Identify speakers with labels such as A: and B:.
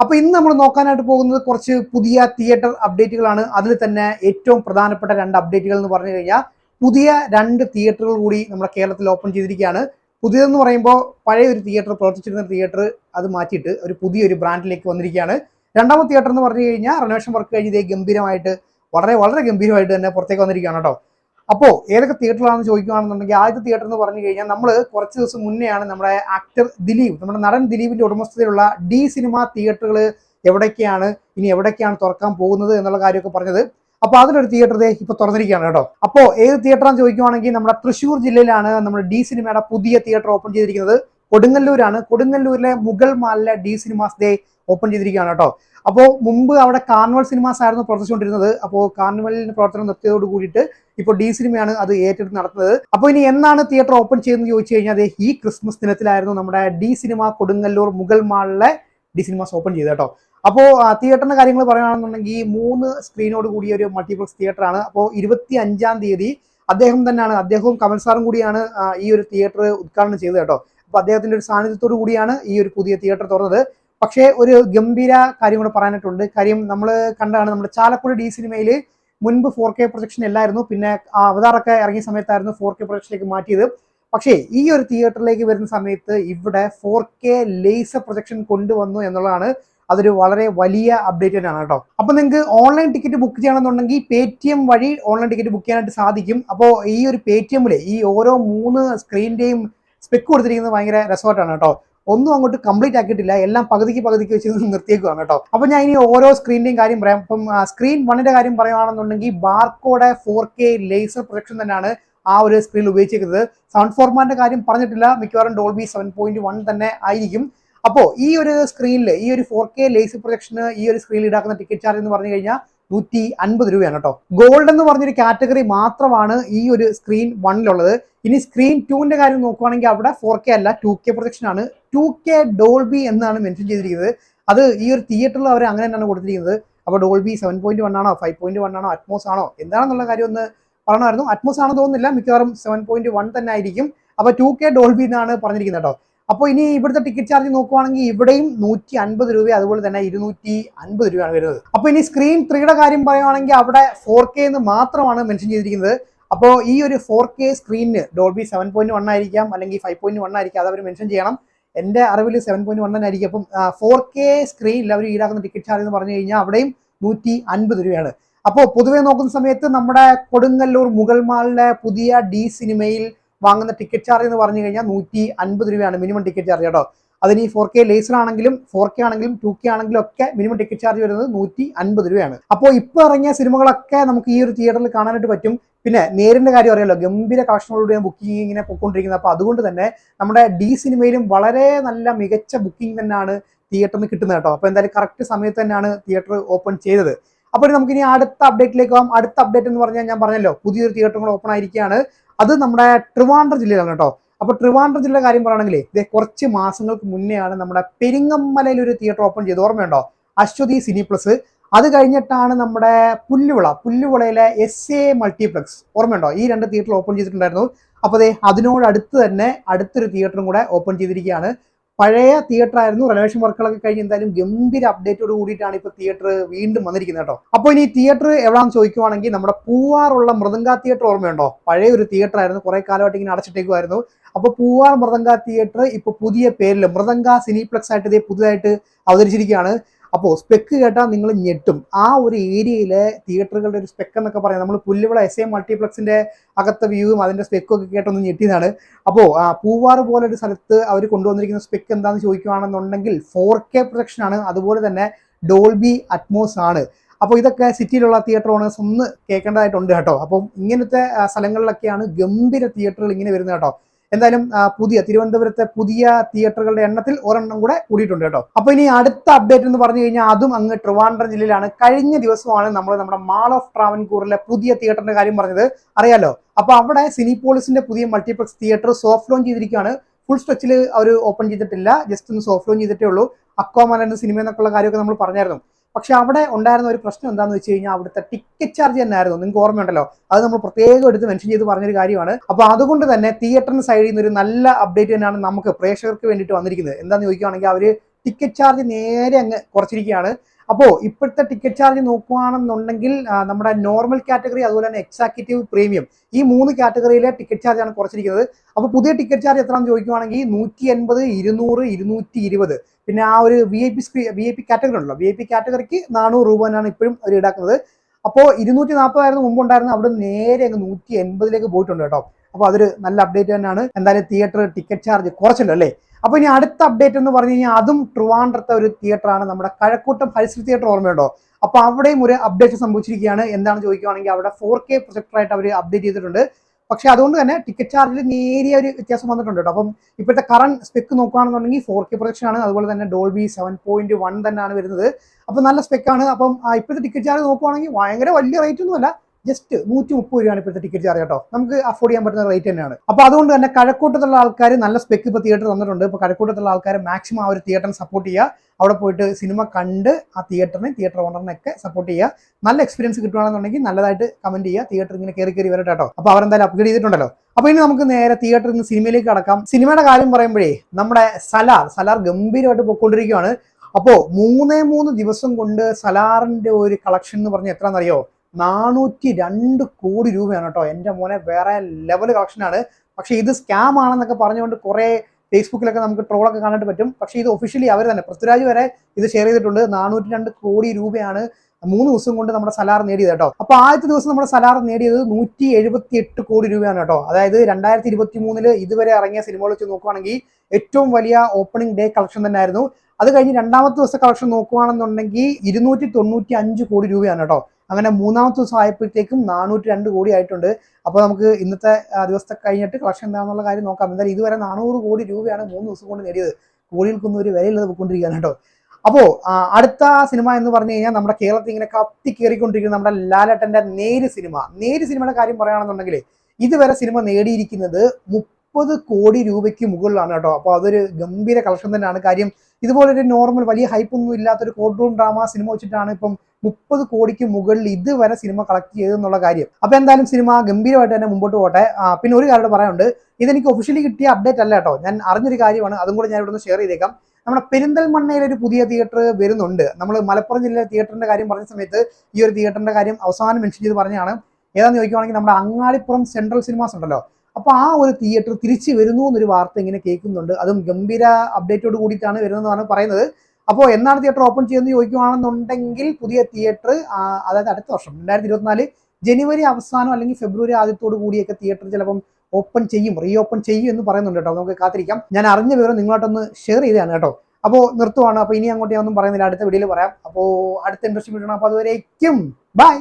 A: അപ്പൊ ഇന്ന് നമ്മൾ നോക്കാനായിട്ട് പോകുന്നത് കുറച്ച് പുതിയ തിയേറ്റർ അപ്ഡേറ്റുകളാണ് അതിൽ തന്നെ ഏറ്റവും പ്രധാനപ്പെട്ട രണ്ട് അപ്ഡേറ്റുകൾ എന്ന് പറഞ്ഞു കഴിഞ്ഞാൽ പുതിയ രണ്ട് തിയേറ്ററുകൾ കൂടി നമ്മുടെ കേരളത്തിൽ ഓപ്പൺ ചെയ്തിരിക്കുകയാണ്. പുതിയതെന്ന് പറയുമ്പോൾ പഴയ ഒരു തിയേറ്റർ പ്രവർത്തിച്ചിരുന്ന തിയേറ്റർ അത് മാറ്റിയിട്ട് ഒരു പുതിയ ഒരു ബ്രാൻഡിലേക്ക് വന്നിരിക്കുകയാണ്. രണ്ടാമത്തെ തിയേറ്റർ എന്ന് പറഞ്ഞു കഴിഞ്ഞാൽ റിനോവേഷൻ വർക്ക് കഴിഞ്ഞ് ഇതേ ഗംഭീരമായിട്ട് വളരെ വളരെ ഗംഭീരമായിട്ട് തന്നെ പുറത്തേക്ക് വന്നിരിക്കുകയാണ് കേട്ടോ. അപ്പോൾ ഏതൊക്കെ തിയേറ്ററിലാണെന്ന് ചോദിക്കുകയാണെന്നുണ്ടെങ്കിൽ ആദ്യത്തെ തിയേറ്റർ എന്ന് പറഞ്ഞു കഴിഞ്ഞാൽ നമ്മൾ കുറച്ച് ദിവസം മുന്നെയാണ് നമ്മുടെ ആക്ടർ ദിലീപ് നമ്മുടെ നടൻ ദിലീപിന്റെ ഉടമസ്ഥതയിലുള്ള ഡി സിനിമ തിയേറ്ററുകൾ എവിടേക്കാണ് ഇനി എവിടേക്കാണ് തുറക്കാൻ പോകുന്നത് എന്നുള്ള കാര്യമൊക്കെ പറഞ്ഞത്. അപ്പോൾ അതിലൊരു തിയേറ്റർ ഇപ്പോൾ ഇപ്പൊ തുറന്നിരിക്കുകയാണ് കേട്ടോ. അപ്പോൾ ഏത് തിയേറ്ററാന്ന് ചോദിക്കുവാണെങ്കിൽ നമ്മുടെ തൃശ്ശൂർ ജില്ലയിലാണ് നമ്മുടെ ഡി സിനിമയുടെ പുതിയ തിയേറ്റർ ഓപ്പൺ ചെയ്തിരിക്കുന്നത്. കൊടുങ്ങല്ലൂരാണ്. കൊടുങ്ങല്ലൂരിലെ Mughal മാലിലെ D cinemas day open ചെയ്തിരിക്കുകയാണ് കേട്ടോ. അപ്പോൾ മുമ്പ് അവിടെ കാർണിവൽ സിനിമാസ് ആയിരുന്നു പ്രവർത്തിച്ചുകൊണ്ടിരുന്നത്. അപ്പോൾ കാർണിവലിന് പ്രവർത്തനം നിർത്തിയതോട് കൂടിയിട്ട് ഇപ്പോൾ ഡി സിനിമയാണ് അത് ഏറ്റെടുത്ത് നടത്തുന്നത്. അപ്പോൾ ഇനി എന്നാണ് തിയേറ്റർ ഓപ്പൺ ചെയ്യുന്നത് ചോദിച്ചു കഴിഞ്ഞാൽ ഈ ക്രിസ്മസ് ദിനത്തിലായിരുന്നു നമ്മുടെ ഡി സിനിമ കൊടുങ്ങല്ലൂർ മുഗൾ മാളിലെ ഡി സിനിമാസ് ഓപ്പൺ ചെയ്തത് കേട്ടോ. അപ്പോൾ തിയേറ്ററിന്റെ കാര്യങ്ങൾ പറയുകയാണെന്നുണ്ടെങ്കിൽ മൂന്ന് സ്ക്രീനോട് കൂടിയ ഒരു മൾട്ടിപ്ലക്സ് തിയേറ്റർ ആണ് അപ്പോൾ ഇരുപത്തി അഞ്ചാം തീയതി അദ്ദേഹം തന്നെയാണ് അദ്ദേഹവും കമൽ സാറും കൂടിയാണ് ഈ ഒരു തിയേറ്റർ ഉദ്ഘാടനം ചെയ്തത് കേട്ടോ. അപ്പോൾ അദ്ദേഹത്തിന്റെ ഒരു സാന്നിധ്യത്തോടു കൂടിയാണ് ഈ ഒരു പുതിയ തിയേറ്റർ തുറന്നത്. പക്ഷേ ഒരു ഗംഭീര കാര്യം കൂടെ പറയാനായിട്ടുണ്ട്. കാര്യം നമ്മൾ കണ്ടാണ് നമ്മുടെ ചാലക്കുടി ഡി സിനിമയിൽ മുൻപ് ഫോർ കെ പ്രൊജക്ഷൻ അല്ലായിരുന്നു പിന്നെ ആ അവതാറൊക്കെ ഇറങ്ങിയ സമയത്തായിരുന്നു ഫോർ കെ പ്രൊജക്ഷനിലേക്ക് മാറ്റിയത്. പക്ഷേ ഈ ഒരു തിയേറ്ററിലേക്ക് വരുന്ന സമയത്ത് ഇവിടെ ഫോർ കെ ലേസർ പ്രൊജക്ഷൻ കൊണ്ടുവന്നു എന്നുള്ളതാണ് അതൊരു വളരെ വലിയ അപ്ഡേറ്റ് തന്നെയാണ് കേട്ടോ. അപ്പൊ നിങ്ങൾക്ക് ഓൺലൈൻ ടിക്കറ്റ് ബുക്ക് ചെയ്യണമെന്നുണ്ടെങ്കിൽ പേ വഴി ഓൺലൈൻ ടിക്കറ്റ് ബുക്ക് ചെയ്യാനായിട്ട് സാധിക്കും. അപ്പോൾ ഈ ഒരു പേ ടി ഈ ഓരോ മൂന്ന് സ്ക്രീനിന്റെയും സ്പെക്ക് കൊടുത്തിരിക്കുന്നത് ഭയങ്കര രസമായിട്ടാണ് കേട്ടോ. ഒന്നും അങ്ങോട്ട് കംപ്ലീറ്റ് ആക്കിയിട്ടില്ല. എല്ലാം പകുതിക്ക് പകുതിക്ക് വെച്ച് നിർത്തിയേക്കുവാണ് കേട്ടോ. അപ്പൊ ഞാൻ ഇനി ഓരോ സ്ക്രീനിന്റെയും കാര്യം പറയാം. അപ്പം സ്ക്രീൻ വണ്ണിന്റെ കാര്യം പറയുകയാണെന്നുണ്ടെങ്കിൽ ബാർക്കോടെ ഫോർ കെ ലേസർ പ്രൊജക്ഷൻ തന്നെയാണ് ആ ഒരു സ്ക്രീനിൽ ഉപയോഗിച്ചിരിക്കുന്നത് സൗണ്ട് ഫോർമാറ്റിന്റെ കാര്യം പറഞ്ഞിട്ടില്ല. മിക്കവാറും ഡോൾബി സെവൻ പോയിന്റ് വൺ തന്നെ ആയിരിക്കും. അപ്പോൾ ഈ ഒരു സ്ക്രീനിൽ ഈ ഒരു ഫോർ കെ ലേസർ പ്രൊജക്ഷന് ഈ ഒരു സ്ക്രീനിൽ ഈടാക്കുന്ന ടിക്കറ്റ് ചാർജ് എന്ന് പറഞ്ഞു കഴിഞ്ഞാൽ നൂറ്റി അൻപത് രൂപയാണ് കേട്ടോ. ഗോൾഡ് എന്ന് പറഞ്ഞൊരു കാറ്റഗറി മാത്രമാണ് ഈ ഒരു സ്ക്രീൻ വണ്ണിലുള്ളത് ഇനി സ്ക്രീൻ ടൂവിന്റെ കാര്യം നോക്കുവാണെങ്കിൽ അവിടെ ഫോർ കെ അല്ല ടു കെ പ്രൊജക്ഷൻ ആണ്. ടു കെ ഡോൾബി എന്നാണ് മെൻഷൻ ചെയ്തിരിക്കുന്നത്. അത് ഈ ഒരു തിയേറ്ററിൽ അവർ അങ്ങനെ തന്നെയാണ് കൊടുത്തിരിക്കുന്നത്. അപ്പോൾ ഡോൾബി സെവൻ പോയിന്റ് വൺ ആണോ ഫൈവ് പോയിന്റ് വൺ ആണോ അറ്റ്മോസ് ആണോ? എന്താണെന്നുള്ള കാര്യം ഒന്ന് പറയണമായിരുന്നു അറ്റ്മോസ് ആണെന്ന് തോന്നുന്നില്ല മിക്കവാറും സെവൻ പോയിന്റ് വൺ തന്നെ ആയിരിക്കും. അപ്പോൾ ടു കെ ഡോൾബി എന്നാണ് പറഞ്ഞിരിക്കുന്നത് കേട്ടോ. അപ്പോൾ ഇനി ഇവിടുത്തെ ടിക്കറ്റ് ചാർജ് നോക്കുവാണെങ്കിൽ ഇവിടെയും നൂറ്റി അൻപത് രൂപ അതുപോലെ തന്നെ ഇരുന്നൂറ്റി അൻപത് രൂപയാണ് വരുന്നത്. അപ്പോൾ ഇനി സ്ക്രീൻ ത്രീയുടെ കാര്യം പറയുവാണെങ്കിൽ അവിടെ ഫോർ കെ എന്ന് മാത്രമാണ് മെൻഷൻ ചെയ്തിരിക്കുന്നത്. അപ്പോൾ ഈ ഒരു ഫോർ കെ സ്ക്രീനിന് ഡോൾബി സെവൻ പോയിന്റ് വൺ ആയിരിക്കാം അല്ലെങ്കിൽ ഫൈവ് പോയിന്റ് വൺ ആയിരിക്കാം അത് അവർ മെൻഷൻ ചെയ്യണം. എന്റെ അറിവിൽ സെവൻ പോയിന്റ് വൺ തന്നെ ആയിരിക്കും. അപ്പം ഫോർ കെ സ്ക്രീനിൽ അവർ ഈടാക്കുന്ന ടിക്കറ്റ് ചാർജ് എന്ന് പറഞ്ഞു കഴിഞ്ഞാൽ അവിടെയും നൂറ്റി അൻപത് രൂപയാണ്. അപ്പോൾ പൊതുവെ നോക്കുന്ന സമയത്ത് നമ്മുടെ കൊടുങ്ങല്ലൂർ മുഗൾമാളിലെ പുതിയ ഡി സിനിമയിൽ വാങ്ങുന്ന ടിക്കറ്റ് ചാർജ് എന്ന് പറഞ്ഞു കഴിഞ്ഞാൽ നൂറ്റി അൻപത് രൂപയാണ് മിനിമം ടിക്കറ്റ് ചാർജ് കേട്ടോ. അതിന് ഈ ഫോർ കെ ലേസർ ആണെങ്കിലും ഫോർ കെ ആണെങ്കിലും ടു കെ ആണെങ്കിലും ഒക്കെ മിനിമം ടിക്കറ്റ് ചാർജ് വരുന്നത് നൂറ്റി അൻപത് രൂപയാണ്. അപ്പോൾ ഇപ്പോൾ ഇറങ്ങിയ സിനിമകളൊക്കെ നമുക്ക് ഈ ഒരു തിയേറ്ററിൽ കാണാനായിട്ട് പറ്റും. പിന്നെ നേരിന്റെ കാര്യം അറിയാലോ ഗംഭീര കളക്ഷനോടുകൂടിയാണ് ബുക്കിംഗ് ഇങ്ങനെ പൊയ്ക്കൊണ്ടിരിക്കുന്നത് അപ്പോൾ അതുകൊണ്ട് തന്നെ നമ്മുടെ ഡി സിനിമയിലും വളരെ നല്ല മികച്ച ബുക്കിംഗ് തന്നെയാണ് തിയേറ്ററിന് കിട്ടുന്നത് കേട്ടോ. അപ്പോൾ എന്തായാലും കറക്റ്റ് സമയത്ത് തന്നെയാണ് തിയേറ്റർ ഓപ്പൺ ചെയ്തത്. അപ്പോൾ നമുക്ക് ഇനി അടുത്ത അപ്ഡേറ്റിലേക്ക് പോകാം. അടുത്ത അപ്ഡേറ്റ് എന്ന് പറഞ്ഞാൽ ഞാൻ പറഞ്ഞല്ലോ പുതിയൊരു തിയേറ്റർ കൂടെ ഓപ്പൺ ആയിരിക്കുകയാണ്. അത് നമ്മുടെ ട്രിവാൻഡ്രം ജില്ലയിലാണ് കേട്ടോ. അപ്പോൾ ട്രിവാൻഡ്രം ജില്ല കാര്യം പറയുകയാണെങ്കിൽ ഇതേ കുറച്ച് മാസങ്ങൾക്ക് മുന്നെയാണ് നമ്മുടെ പെരിങ്ങമ്മലയിൽ ഒരു തിയേറ്റർ ഓപ്പൺ ചെയ്ത് ഓർമ്മയുണ്ടോ? അശ്വതി സിനി പ്ലസ് അത് കഴിഞ്ഞിട്ടാണ് നമ്മുടെ പുല്ലുവിള പുല്ലുവിളയിലെ എസ് എ മൾട്ടിപ്ലക്സ് ഓർമ്മയുണ്ടോ? ഈ രണ്ട് തിയേറ്റർ ഓപ്പൺ ചെയ്തിട്ടുണ്ടായിരുന്നു. അപ്പോൾ അതെ അതിനോടടുത്ത് തന്നെ അടുത്തൊരു തിയേറ്ററും കൂടെ ഓപ്പൺ ചെയ്തിരിക്കുകയാണ്. പഴയ തിയേറ്റർ ആയിരുന്നു റെനോവേഷൻ വർക്കുകളൊക്കെ കഴിഞ്ഞ് എന്തായാലും ഗംഭീര അപ്ഡേറ്റോട് കൂടിയിട്ടാണ് ഇപ്പോൾ തിയേറ്റർ വീണ്ടും വന്നിരിക്കുന്നത് കേട്ടോ. അപ്പോൾ ഇനി തിയേറ്റർ എവിടെയാണെന്ന് ചോദിക്കുവാണെങ്കിൽ നമ്മുടെ പൂവാറുള്ള മൃദംഗ തിയേറ്റർ ഓർമ്മയുണ്ടോ? പഴയ ഒരു തിയേറ്റർ ആയിരുന്നു കുറെ കാലമായിട്ട് ഇങ്ങനെ അടച്ചിട്ടേക്കുമായിരുന്നു അപ്പോൾ പൂവാർ മൃദംഗ തിയേറ്റർ ഇപ്പോൾ പുതിയ പേരിൽ മൃദംഗ സിനിപ്ലക്സ് ആയിട്ട് ഇതേ പുതുതായിട്ട് അവതരിച്ചിരിക്കുകയാണ്. അപ്പോൾ സ്പെക്ക് കേട്ടാൽ നിങ്ങൾ ഞെട്ടും. ആ ഒരു ഏരിയയിലെ തിയേറ്ററുകളുടെ ഒരു സ്പെക്ക് എന്നൊക്കെ പറയാം. നമ്മൾ പുല്ലുവിള എസ് എ മൾട്ടിപ്ലക്സിന്റെ അകത്തെ വ്യൂവും അതിന്റെ സ്പെക്കും ഒക്കെ കേട്ടൊന്ന് ഞെട്ടിയതാണ്. അപ്പോൾ ആ പൂവാറ് പോലെ ഒരു സ്ഥലത്ത് അവർ കൊണ്ടുവന്നിരിക്കുന്ന സ്പെക്ക് എന്താണെന്ന് ചോദിക്കുകയാണെന്നുണ്ടെങ്കിൽ ഫോർ കെ പ്രൊജക്ഷൻ ആണ്. അതുപോലെ തന്നെ ഡോൾബി അറ്റ്മോസ് ആണ്. അപ്പോൾ ഇതൊക്കെ സിറ്റിയിലുള്ള തിയേറ്റർ ഓണേഴ്സ് ഒന്ന് കേൾക്കേണ്ടതായിട്ടുണ്ട് കേട്ടോ. അപ്പം ഇങ്ങനത്തെ സ്ഥലങ്ങളിലൊക്കെയാണ് ഗംഭീര തിയേറ്ററുകൾ ഇങ്ങനെ വരുന്നത് കേട്ടോ. എന്തായാലും പുതിയ തിരുവനന്തപുരത്തെ പുതിയ തിയേറ്ററുകളുടെ എണ്ണത്തിൽ ഒരെണ്ണം കൂടെ കൂടിയിട്ടുണ്ട് കേട്ടോ. അപ്പൊ ഇനി അടുത്ത അപ്ഡേറ്റ് എന്ന് പറഞ്ഞു കഴിഞ്ഞാൽ അതും അങ്ങ് ട്രിവാൻഡ്രം ജില്ലയിലാണ്. കഴിഞ്ഞ ദിവസമാണ് നമ്മൾ നമ്മുടെ മാൾ ഓഫ് ട്രാവൻകൂറിലെ പുതിയ തിയേറ്ററിന്റെ കാര്യം പറഞ്ഞത്. അറിയാലോ? അപ്പൊ അവിടെ സിനിപോളിസിന്റെ പുതിയ മൾട്ടിപ്ലക്സ് തിയേറ്റർ സോഫ്റ്റ് ലോഞ്ച് ചെയ്തിരിക്കുകയാണ്. ഫുൾ സ്ട്രെച്ചിൽ അവർ ഓപ്പൺ ചെയ്തിട്ടില്ല. ജസ്റ്റ് ഒന്ന് സോഫ്റ്റ് ലോഞ്ച് ചെയ്തിട്ടേ ഉള്ളൂ. അക്വാമാൻ എന്ന സിനിമ എന്നൊക്കെയുള്ള കാര്യമൊക്കെ നമ്മൾ പറഞ്ഞായിരുന്നു. പക്ഷെ അവിടെ ഉണ്ടായിരുന്ന ഒരു പ്രശ്നം എന്താണെന്ന് വെച്ച് കഴിഞ്ഞാൽ അവിടുത്തെ ടിക്കറ്റ് ചാർജ് തന്നെ ആയിരുന്നു നിങ്ങൾക്ക് ഓർമ്മയുണ്ടല്ലോ? അത് നമ്മൾ പ്രത്യേകം എടുത്ത് മെൻഷൻ ചെയ്ത് പറഞ്ഞൊരു കാര്യമാണ്. അപ്പോൾ അതുകൊണ്ട് തന്നെ തിയേറ്ററിന് സൈഡിൽ നിന്ന് ഒരു നല്ല അപ്ഡേറ്റ് തന്നെയാണ് നമുക്ക് പ്രേക്ഷകർക്ക് വേണ്ടിയിട്ട് വന്നിരിക്കുന്നത്. എന്താണെന്ന് ചോദിക്കുകയാണെങ്കിൽ അവർ ടിക്കറ്റ് ചാർജ് നേരെ അങ്ങ് കുറച്ചിരിക്കുകയാണ്. അപ്പോൾ ഇപ്പോഴത്തെ ടിക്കറ്റ് ചാർജ് നോക്കുകയാണെന്നുണ്ടെങ്കിൽ നമ്മുടെ നോർമൽ കാറ്റഗറി അതുപോലെ തന്നെ എക്സാക്യൂട്ടീവ് പ്രീമിയം ഈ മൂന്ന് കാറ്റഗറിയിലെ ടിക്കറ്റ് ചാർജ് ആണ് കുറച്ചിരിക്കുന്നത്. അപ്പോൾ പുതിയ ടിക്കറ്റ് ചാർജ് എത്രയാണെന്ന് ചോദിക്കുവാണെങ്കിൽ നൂറ്റി എൺപത് ഇരുന്നൂറ് ഇരുന്നൂറ്റി ഇരുപത് പിന്നെ ആ ഒരു V I P screen V I P category ഉണ്ടല്ലോ. വി ഐ പി കാറ്റഗറിക്ക് നാനൂറ് രൂപ തന്നെയാണ് ഇപ്പോഴും അവർ ഈടാക്കുന്നത്. അപ്പോൾ ഇരുന്നൂറ്റി നാൽപ്പതായിരുന്നു മുമ്പ് ഉണ്ടായിരുന്നത് അവിടെ നേരെ അങ്ങ് നൂറ്റി എൺപതിലേക്ക് പോയിട്ടുണ്ട് കേട്ടോ. അപ്പോൾ അതൊരു നല്ല അപ്ഡേറ്റ് തന്നെയാണ്. എന്തായാലും തിയേറ്റർ ടിക്കറ്റ് ചാർജ് കുറച്ചല്ലോ? അല്ലേ? അപ്പോൾ ഇനി അടുത്ത അപ്ഡേറ്റ് എന്ന് പറഞ്ഞു കഴിഞ്ഞാൽ അതും ട്രിവാൻഡ്രത്തെ ഒരു തിയേറ്ററാണ് നമ്മുടെ കഴക്കൂട്ടം ഹരിശ്രീ തിയേറ്റർ ഓർമ്മയുണ്ടോ? അപ്പോൾ അവിടെയും ഒരു അപ്ഡേറ്റ് സംഭവിച്ചിരിക്കുകയാണ്. എന്താണ് ചോദിക്കുകയാണെങ്കിൽ അവിടെ ഫോർ കെ പ്രൊജക്ടറായിട്ട് അവർ അപ്ഡേറ്റ് ചെയ്തിട്ടുണ്ട്. പക്ഷെ അതുകൊണ്ട് തന്നെ ടിക്കറ്റ് ചാർജിൽ നേരിയ ഒരു വ്യത്യാസം വന്നിട്ടുണ്ട് കേട്ടോ. അപ്പം ഇപ്പോഴത്തെ കറണ്ട് സ്പെക്ക് നോക്കുകയാണെന്നുണ്ടെങ്കിൽ ഫോർ കെ പ്രൊജക്ഷൻ ആണ്. അതുപോലെ തന്നെ ഡോൾബി സെവൻ പോയിന്റ് വൺ തന്നെയാണ് വരുന്നത്. അപ്പം നല്ല സ്പെക്കാണ് അപ്പം ഇപ്പോഴത്തെ ടിക്കറ്റ് ചാർജ് നോക്കുകയാണെങ്കിൽ ഭയങ്കര വലിയ റേറ്റ് ഒന്നുമല്ല. ജസ്റ്റ് നൂറ്റി മുപ്പത് രൂപയാണ് ഇപ്പോഴത്തെ ടിക്കറ്റ് ചാർജ് കേട്ടോ. നമുക്ക് അഫോർഡ് ചെയ്യാൻ പറ്റുന്ന റേറ്റ് തന്നെയാണ്. അപ്പോൾ അതുകൊണ്ട് തന്നെ കഴക്കൂട്ടത്തുള്ള ആൾക്കാർ നല്ല സ്പെക്ക് ഇപ്പോൾ തിയേറ്റർ തന്നിട്ടുണ്ട്. ഇപ്പോൾ കഴക്കൂട്ടത്തുള്ള ആൾക്കാർ മാക്സിമം ആ ഒരു തിയേറ്ററിനെ സപ്പോർട്ട് ചെയ്യുക. അവിടെ പോയിട്ട് സിനിമ കണ്ട് ആ തിയേറ്ററിനെ തിയേറ്റർ ഓണറിനെ ഒക്കെ സപ്പോർട്ട് ചെയ്യുക. നല്ല എക്സ്പീരിയൻസ് കിട്ടുകയാണെന്നുണ്ടെങ്കിൽ നല്ലതായിട്ട് കമന്റ് ചെയ്യുക. തിയേറ്റർ ഇങ്ങനെ കയറി കയറി വരട്ടെ കേട്ടോ. അപ്പോൾ അവരെന്തായാലും അപ്ഗ്രേഡ് ചെയ്തിട്ടുണ്ടല്ലോ. അപ്പോൾ ഇനി നമുക്ക് നേരെ തിയേറ്ററിൽ നിന്ന് സിനിമയിലേക്ക് കടക്കാം. സിനിമയുടെ കാര്യം പറയുമ്പോഴേ നമ്മുടെ സലാർ സലാർ ഗംഭീരമായിട്ട് പോയിക്കൊണ്ടിരിക്കുകയാണ് അപ്പോൾ മൂന്നേ മൂന്ന് ദിവസം കൊണ്ട് സലാറിന്റെ ഒരു കളക്ഷൻ എന്ന് പറഞ്ഞാൽ എത്രയാണെന്നറിയോ? നാനൂറ്റി രണ്ട് കോടി രൂപയാണ് കേട്ടോ. എന്റെ മോനെ വേറെ ലെവൽ കളക്ഷനാണ് പക്ഷേ ഇത് സ്കാം ആണെന്നൊക്കെ പറഞ്ഞുകൊണ്ട് കുറേ ഫേസ്ബുക്കിലൊക്കെ നമുക്ക് ട്രോളൊക്കെ കാണാനായിട്ട് പറ്റും. പക്ഷേ ഇത് ഒഫീഷ്യലി അവർ തന്നെ പൃഥ്വിരാജ് വരെ ഇത് ഷെയർ ചെയ്തിട്ടുണ്ട്. നാനൂറ്റി രണ്ട് കോടി രൂപയാണ് മൂന്ന് ദിവസം കൊണ്ട് നമ്മുടെ സലാർ നേടിയത് കേട്ടോ. അപ്പൊ ആദ്യത്തെ ദിവസം നമ്മുടെ സലാർ നേടിയത് നൂറ്റി എഴുപത്തി എട്ട് കോടി രൂപയാണ് കേട്ടോ. അതായത് രണ്ടായിരത്തി ഇരുപത്തി മൂന്നിൽ ഇതുവരെ ഇറങ്ങിയ സിനിമകൾ വെച്ച് നോക്കുവാണെങ്കിൽ ഏറ്റവും വലിയ ഓപ്പണിംഗ് ഡേ കളക്ഷൻ തന്നെ ആയിരുന്നു അത് കഴിഞ്ഞ് രണ്ടാമത്തെ ദിവസത്തെ കളക്ഷൻ നോക്കുകയാണെന്നുണ്ടെങ്കിൽ ഇരുന്നൂറ്റി തൊണ്ണൂറ്റി അഞ്ച് കോടി രൂപയാണ് കേട്ടോ. അങ്ങനെ മൂന്നാമത്തെ ദിവസം ആയപ്പോഴത്തേക്കും നാനൂറ്റി രണ്ട് കോടി ആയിട്ടുണ്ട്. അപ്പോൾ നമുക്ക് ഇന്നത്തെ ദിവസത്തെ കഴിഞ്ഞിട്ട് കളക്ഷൻ എന്താണെന്നുള്ള കാര്യം നോക്കാം. എന്തായാലും ഇതുവരെ നാനൂറ് കോടി രൂപയാണ് മൂന്ന് ദിവസം കൊണ്ട് നേടിയത്. കോടികൾക്കൊന്നും ഒരു വിലയില്ലാതെ പോയിക്കൊണ്ടിരിക്കുകയാണ് കേട്ടോ. അപ്പോൾ അടുത്ത സിനിമ എന്ന് പറഞ്ഞു കഴിഞ്ഞാൽ നമ്മുടെ കേരളത്തിൽ ഇങ്ങനെ കത്തി കയറിക്കൊണ്ടിരിക്കുന്ന നമ്മുടെ ലാലേട്ടന്റെ നേര് സിനിമ. നേര് സിനിമയുടെ കാര്യം പറയുകയാണെന്നുണ്ടെങ്കിൽ ഇതുവരെ സിനിമ നേടിയിരിക്കുന്നത് മുപ്പത് കോടി രൂപയ്ക്ക് മുകളിലാണ് കേട്ടോ. അപ്പോൾ അതൊരു ഗംഭീര കളക്ഷൻ തന്നെയാണ്. കാര്യം ഇതുപോലൊരു നോർമൽ വലിയ ഹൈപ്പ് ഒന്നും ഇല്ലാത്തൊരു കോർട്ട് റൂം ഡ്രാമ സിനിമ വെച്ചിട്ടാണ് ഇപ്പം മുപ്പത് കോടിക്ക് മുകളിൽ ഇതുവരെ സിനിമ കളക്ട് ചെയ്തെന്നുള്ള കാര്യം. അപ്പൊ എന്തായാലും സിനിമ ഗംഭീരമായിട്ട് തന്നെ മുമ്പോട്ട് പോട്ടെ. പിന്നെ ഒരു കാര്യം പറയാനുണ്ട്. ഇതെനിക്ക് ഒഫീഷ്യലി കിട്ടിയ അപ്ഡേറ്റ് അല്ല കേട്ടോ. ഞാൻ അറിഞ്ഞൊരു കാര്യമാണ്. അതും കൂടെ ഞാൻ ഇവിടെ നിന്ന് ഷെയർ ചെയ്തേക്കാം. നമ്മുടെ പെരിന്തൽമണ്ണയിൽ ഒരു പുതിയ തിയേറ്റർ വരുന്നുണ്ട്. നമ്മൾ മലപ്പുറം ജില്ലയിലെ തിയേറ്ററിന്റെ കാര്യം പറഞ്ഞ സമയത്ത് ഈ ഒരു തിയേറ്ററിന്റെ കാര്യം അവസാനം മെൻഷൻ ചെയ്ത് പറഞ്ഞാണ് ഏതാന്ന് ചോദിക്കുവാണെങ്കിൽ നമ്മുടെ അങ്ങാടിപ്പുറം സെൻട്രൽ സിനിമാസ് ഉണ്ടല്ലോ. അപ്പൊ ആ ഒരു തിയേറ്റർ തിരിച്ചു വരുന്നു എന്നൊരു വാർത്ത ഇങ്ങനെ കേൾക്കുന്നുണ്ട്. അതും ഗംഭീര അപ്ഡേറ്റോട് കൂടിയിട്ടാണ് വരുന്നതെന്നാണ് പറയുന്നത്. അപ്പോൾ എന്നാണ് തിയേറ്റർ ഓപ്പൺ ചെയ്യുന്നത് ചോദിക്കുകയാണെന്നുണ്ടെങ്കിൽ പുതിയ തിയേറ്റർ അതായത് അടുത്ത വർഷം രണ്ടായിരത്തി ഇരുപത്തിനാല് ജനുവരി അവസാനം അല്ലെങ്കിൽ ഫെബ്രുവരി ആദ്യത്തോടു കൂടിയൊക്കെ തിയേറ്റർ ചിലപ്പം ഓപ്പൺ ചെയ്യും റീ ഓപ്പൺ ചെയ്യും എന്ന് പറയുന്നുണ്ട് കേട്ടോ. നമുക്ക് കാത്തിരിക്കാം. ഞാൻ അറിഞ്ഞ വിവരം നിങ്ങളോട്ടൊന്ന് ഷെയർ ചെയ്തതാണ് കേട്ടോ. അപ്പോൾ നിർത്തുവാണ്. അപ്പോൾ ഇനി അങ്ങോട്ട് ഞാൻ ഒന്നും പറയുന്നില്ല. അടുത്ത വീഡിയോയിൽ പറയാം. അപ്പോൾ അടുത്ത ഇൻട്രസ്റ്റ് വീഡിയോ അപ്പോൾ അതുവരേക്കും. ബൈ